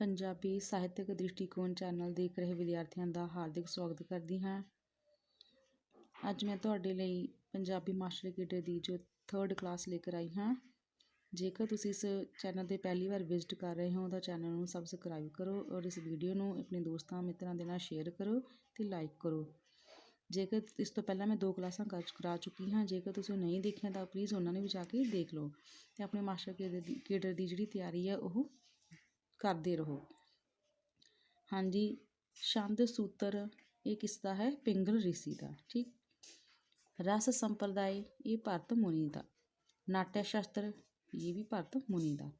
ਪੰਜਾਬੀ ਸਾਹਿਤਕ ਦ੍ਰਿਸ਼ਟੀਕੋਣ ਚੈਨਲ ਦੇਖ ਰਹੇ ਵਿਦਿਆਰਥੀਆਂ ਦਾ ਹਾਰਦਿਕ ਸਵਾਗਤ ਕਰਦੀ ਹਾਂ। ਅੱਜ ਮੈਂ ਤੁਹਾਡੇ ਲਈ ਪੰਜਾਬੀ ਮਾਸਟਰ ਕੇਡਰ ਦੀ ਜੋ ਥਰਡ ਕਲਾਸ ਲੈ ਕੇ ਆਈ ਹਾਂ, ਜੇਕਰ ਤੁਸੀਂ ਇਸ ਚੈਨਲ ਤੇ ਪਹਿਲੀ ਵਾਰ ਵਿਜ਼ਿਟ ਕਰ ਰਹੇ ਹੋ, ਤਾਂ ਚੈਨਲ ਨੂੰ ਸਬਸਕ੍ਰਾਈਬ ਕਰੋ ਔਰ ਇਸ ਵੀਡੀਓ ਨੂੰ ਆਪਣੇ ਦੋਸਤਾਂ, ਮਿੱਤਰਾਂ ਦੇ ਨਾਲ ਸ਼ੇਅਰ ਕਰੋ ਤੇ ਲਾਈਕ ਕਰੋ। ਜੇਕਰ ਇਸ ਤੋਂ ਪਹਿਲਾਂ ਮੈਂ ਦੋ ਕਲਾਸਾਂ ਕਰਾ ਚੁੱਕੀ ਹਾਂ, ਜੇਕਰ ਤੁਸੀਂ ਨਹੀਂ ਦੇਖਿਆ, ਤਾਂ ਪਲੀਜ਼ ਉਹਨਾਂ ਨੂੰ ਵੀ ਜਾ ਕੇ ਦੇਖ ਲਓ ਤੇ ਆਪਣੇ ਮਾਸਟਰ ਕੇਡਰ ਦੀ ਕੇਡਰ ਦੀ ਜਿਹੜੀ ਤਿਆਰੀ ਹੈ, ਉਹ ਕਰਦੇ ਰਹੋ। ਹਾਂਜੀ, ਛੰਦ ਸੂਤਰ ਇਹ ਕਿਸ ਦਾ ਹੈ? ਪਿੰਗਲ ਰਿਸ਼ੀ ਦਾ, ਠੀਕ? ਰਸ ਸੰਪਰਦਾਇ, ਇਹ ਭਰਤ ਮੁਨੀ ਦਾ। ਨਾਟਯ ਸ਼ਾਸਤਰ ਇਹ ਵੀ ਭਰਤ ਮੁਨੀ ਦਾ।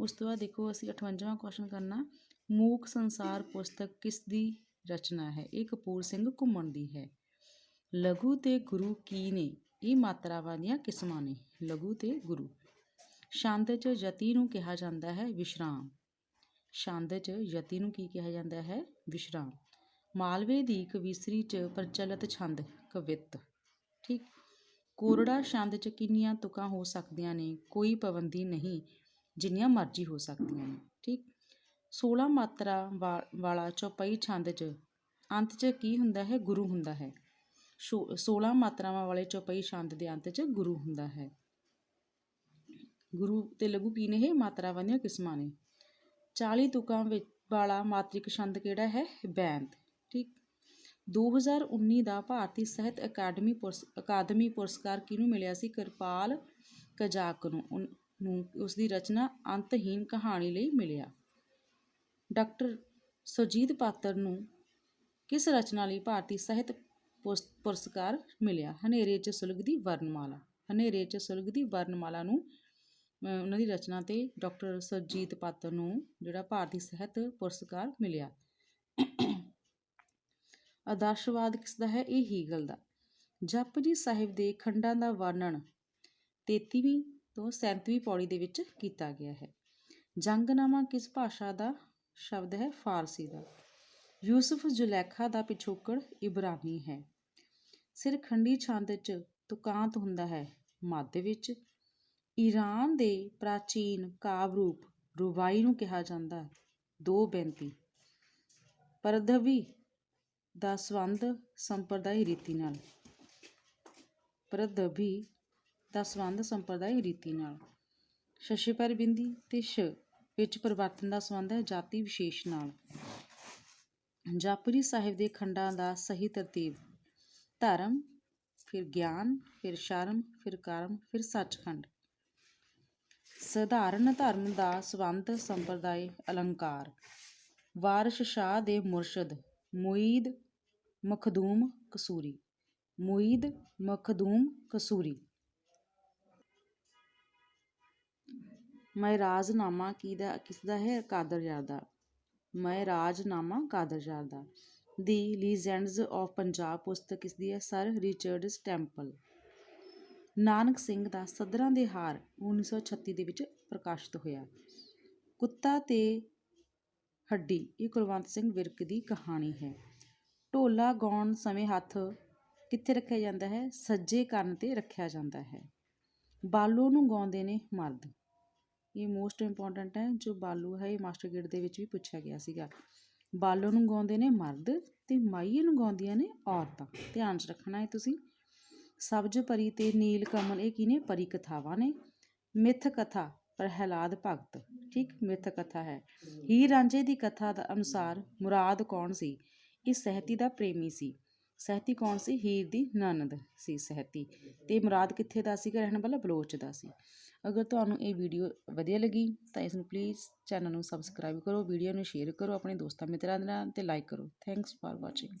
ਉਸ ਤੋਂ ਬਾਅਦ ਦੇਖੋ, ਅਸੀਂ 58ਵਾਂ ਕੁਐਸਚਨ ਕਰਨਾ। ਮੂਕ ਸੰਸਾਰ ਪੁਸਤਕ ਕਿਸ ਦੀ ਰਚਨਾ ਹੈ? ਇਹ ਕਪੂਰ ਸਿੰਘ ਘੁੰਮਣ ਦੀ ਹੈ। ਲਘੂ ਤੇ ਗੁਰੂ ਕੀ ਨੇ? ਇਹ ਮਾਤਰਾਵਾਂ ਦੀਆਂ ਕਿਸਮਾਂ ਨੇ। ਲਘੂ ਤੇ ਗੁਰੂ। ਛੰਦ 'ਚ ਯਤੀ ਨੂੰ ਕਿਹਾ ਜਾਂਦਾ ਹੈ ਵਿਸ਼ਰਾਮ। ਛੰਦ 'ਚ ਯਤੀ ਨੂੰ ਕੀ ਕਿਹਾ ਜਾਂਦਾ ਹੈ? ਵਿਸ਼ਰਾਮ। ਮਾਲਵੇ ਦੀ ਕਵੀਸਰੀ 'ਚ ਪ੍ਰਚਲਿਤ ਛੰਦ, ਕਵਿਤ। ਠੀਕ। ਕੋਰੜਾ ਛੰਦ 'ਚ ਕਿੰਨੀਆਂ ਤੁਕਾਂ ਹੋ ਸਕਦੀਆਂ ਨੇ? ਕੋਈ ਪਾਬੰਦੀ ਨਹੀਂ। ਜਿੰਨੀਆਂ ਮਰਜ਼ੀ ਹੋ ਸਕਦੀਆਂ ਨੇ। ਠੀਕ। 16 ਮਾਤਰਾ ਵਾਲਾ ਚੌਪਈ ਛੰਦ 'ਚ ਅੰਤ 'ਚ ਕੀ ਹੁੰਦਾ ਹੈ? ਗੁਰੂ ਹੁੰਦਾ ਹੈ। 16 ਮਾਤਰਾਵਾਂ ਵਾਲੇ ਚੌਪਈ ਛੰਦ ਦੇ ਅੰਤ 'ਚ ਗੁਰੂ ਹੁੰਦਾ ਹੈ। ਗੁਰੂ ਤੇ ਲਘੂ ਕੀ ਨੇ ਇਹ ਮਾਤਰਾਵਾਂ ਦੀਆਂ ਕਿਸਮਾਂ ਨੇ। 40 ਤੁਕਾਂ ਵਿੱਚ ਵਾਲਾ ਮਾਤ੍ਰਿਕ ਛੰਦ ਕਿਹੜਾ ਹੈ? ਬੈਂਤ। ਠੀਕ। 2019 ਦਾ ਭਾਰਤੀ ਸਾਹਿਤ ਅਕਾਦਮੀ ਅਕਾਦਮੀ ਪੁਰਸਕਾਰ ਕਿਹਨੂੰ ਮਿਲਿਆ ਸੀ? ਕਿਰਪਾਲ ਕਜਾਕ ਨੂੰ। ਉਨ- ਨੂੰ ਉਸ ਦੀ ਰਚਨਾ ਅੰਤਹੀਨ ਕਹਾਣੀ ਲਈ ਮਿਲਿਆ। ਡਾਕਟਰ ਸੁਜੀਤ ਪਾਤਰ ਨੂੰ ਕਿਸ ਰਚਨਾ ਲਈ ਭਾਰਤੀ ਸਾਹਿਤ ਪੁਰਸ- ਪੁਰਸਕਾਰ ਮਿਲਿਆ? ਹਨੇਰੇ 'ਚ ਸੁਲਗਦੀ ਵਰਨਮਾਲਾ। ਹਨੇਰੇ 'ਚ ਸੁਲਗਦੀ ਵਰਨਮਾਲਾ ਨੂੰ ਉਹਨਾਂ ਦੀ ਰਚਨਾ ਤੇ ਡਾਕਟਰ ਸੁਰਜੀਤ ਪਾਤਰ ਨੂੰ ਜਿਹੜਾ ਭਾਰਤੀ ਸਾਹਿਤ ਪੁਰਸਕਾਰ ਮਿਲਿਆ। ਆਦਰਸ਼ਵਾਦ ਕਿਸ ਦਾ ਹੈ? ਇਹ ਹੀਗਲ ਦਾ। ਜਪਜੀ ਸਾਹਿਬ ਦੇ ਖੰਡਾਂ ਦਾ ਵਰਣਨ 33ਵੀਂ ਤੋਂ 37ਵੀਂ ਪੌੜੀ ਦੇ ਵਿੱਚ ਕੀਤਾ ਗਿਆ ਹੈ। ਜੰਗਨਾਮਾ ਕਿਸ ਭਾਸ਼ਾ ਦਾ ਸ਼ਬਦ ਹੈ? ਫਾਰਸੀ ਦਾ। ਯੂਸਫ ਜ਼ੁਲੈਖਾ ਦਾ ਪਿਛੋਕੜ ਇਬਰਾਨੀ ਹੈ। ਸਿਰਖੰਡੀ ਛੰਦ 'ਚ ਤੁਕਾਂਤ ਹੁੰਦਾ ਹੈ। ਮੱਧ ਵਿੱਚ ਈਰਾਨ ਦੇ ਪ੍ਰਾਚੀਨ ਕਾਵਿ ਰੂਪ ਰੁਬਾਈ ਨੂੰ ਕਿਹਾ ਜਾਂਦਾ ਹੈ। ਦੋ ਬੇਨਤੀ। ਪਰਧਵੀ ਦਾ ਸੰਬੰਧ ਸੰਪਰਦਾਇ ਰੀਤੀ ਨਾਲ। ਪਰਧਵੀ ਦਾ ਸੰਬੰਧ ਸੰਪਰਦਾਇ ਰੀਤੀ ਨਾਲ। ਸ਼ਸ਼ੀਪਰ ਬਿੰਦੀ ਤੇ ਸ਼ ਵਿੱਚ ਪਰਿਵਰਤਨ ਦਾ ਸੰਬੰਧ ਹੈ ਜਾਤੀ ਵਿਸ਼ੇਸ਼ ਨਾਲ। ਜਾਪਰੀ ਸਾਹਿਬ ਦੇ ਖੰਡਾਂ ਦਾ ਸਹੀ ਤਰਤੀਬ। ਧਰਮ, ਫਿਰ ਗਿਆਨ, ਫਿਰ ਸ਼ਰਮ, ਫਿਰ ਕਰਮ, ਫਿਰ ਸੱਚਖੰਡ। ਸਧਾਰਨ ਧਰਮ ਦਾ ਸੰਬੰਧ ਸੰਪਰਦਾਇ ਅਲੰਕਾਰ। ਵਾਰਿਸ ਸ਼ਾਹ ਦੇ ਮੁਰਸ਼ਦ ਮੁਈਦ ਮਖਦੂਮ ਕਸੂਰੀ। ਮੁਈਦ ਮਖਦੂਮ ਕਸੂਰੀ। ਮਹਿਰਾਜਨਾਮਾ ਕੀ ਦਾ ਕਿਸ ਦਾ ਹੈ? ਕਾਦਰਯਾਰ ਦਾ। ਮਹਿਰਾਜਨਾਮਾ ਕਾਦਰਯਾਰ ਦਾ। ਦੀ ਲੀਜੈਂਡਸ ਆਫ ਪੰਜਾਬ ਪੁਸਤਕ ਕਿਸਦੀ ਹੈ? Sir Richard Temple Nanak Singh ਦਾ ਸਦਰਾਂ ਦੇ ਹਾਰ 1936 ਦੇ ਵਿੱਚ ਪ੍ਰਕਾਸ਼ਿਤ ਹੋਇਆ। ਕੁੱਤਾ ਤੇ ਹੱਡੀ, ਇਹ ਕੁਲਵੰਤ ਸਿੰਘ ਵਿਰਕ ਦੀ ਕਹਾਣੀ ਹੈ। ਢੋਲਾ ਗਾਉਣ ਸਮੇਂ ਹੱਥ ਕਿੱਥੇ ਰੱਖਿਆ ਜਾਂਦਾ ਹੈ? ਸੱਜੇ ਕੰਨ ਤੇ ਰੱਖਿਆ ਜਾਂਦਾ ਹੈ। ਬਾਲੂ ਨੂੰ ਗਾਉਂਦੇ ਨੇ ਮਰਦ। ਇਹ ਮੋਸਟ ਇੰਪੋਰਟੈਂਟ ਹੈ, ਜੋ ਬਾਲੂ ਹੈ, ਇਹ ਮਾਸਟਰ ਗੇਟ ਦੇ ਵਿੱਚ ਵੀ ਪੁੱਛਿਆ ਗਿਆ ਸੀਗਾ। ਬਾਲੂ ਨੂੰ ਗਾਉਂਦੇ ਨੇ ਮਰਦ ਤੇ ਮਾਈਏ ਨੂੰ ਗਾਉਂਦੀਆਂ ਨੇ ਔਰਤਾਂ। ਧਿਆਨ 'ਚ ਰੱਖਣਾ ਹੈ ਤੁਸੀਂ। ਸਬਜ ਪਰੀ ਤੇ ਨੀਲ ਕਮਲ, ਇਹ ਕੀ ਨੇ ਪਰੀ ਕਥਾਵਾਂ ਨੇ। ਮਿੱਥ ਕਥਾ, ਪ੍ਰਹਿਲਾਦ ਭਗਤ। ਠੀਕ, ਮਿੱਥ ਕਥਾ ਹੈ। ਹੀਰ ਰਾਂਝੇ ਦੀ ਕਥਾ ਦਾ ਅਨੁਸਾਰ ਮੁਰਾਦ ਕੌਣ ਸੀ? ਇਹ ਸਹਿਤੀ ਦਾ ਪ੍ਰੇਮੀ ਸੀ। ਸਹਿਤੀ ਕੌਣ ਸੀ? ਹੀਰ ਦੀ ਨਨਦ ਸੀ ਸਹਿਤੀ। ਤੇ ਮੁਰਾਦ ਕਿੱਥੇ ਦਾ ਸੀਗਾ? ਰਹਿਣ ਵਾਲਾ ਬਲੋਚ ਦਾ ਸੀ। ਅਗਰ ਤੁਹਾਨੂੰ ਇਹ ਵੀਡੀਓ ਵਧੀਆ ਲੱਗੀ, ਤਾਂ ਇਸ ਨੂੰ ਪਲੀਜ਼ ਚੈਨਲ ਨੂੰ ਸਬਸਕ੍ਰਾਈਬ ਕਰੋ, ਵੀਡੀਓ ਨੂੰ ਸ਼ੇਅਰ ਕਰੋ, ਆਪਣੇ ਦੋਸਤਾਂ ਮਿੱਤਰਾਂ ਦੇ ਨਾਲ ਤੇ ਲਾਈਕ ਕਰੋ। Thanks for watching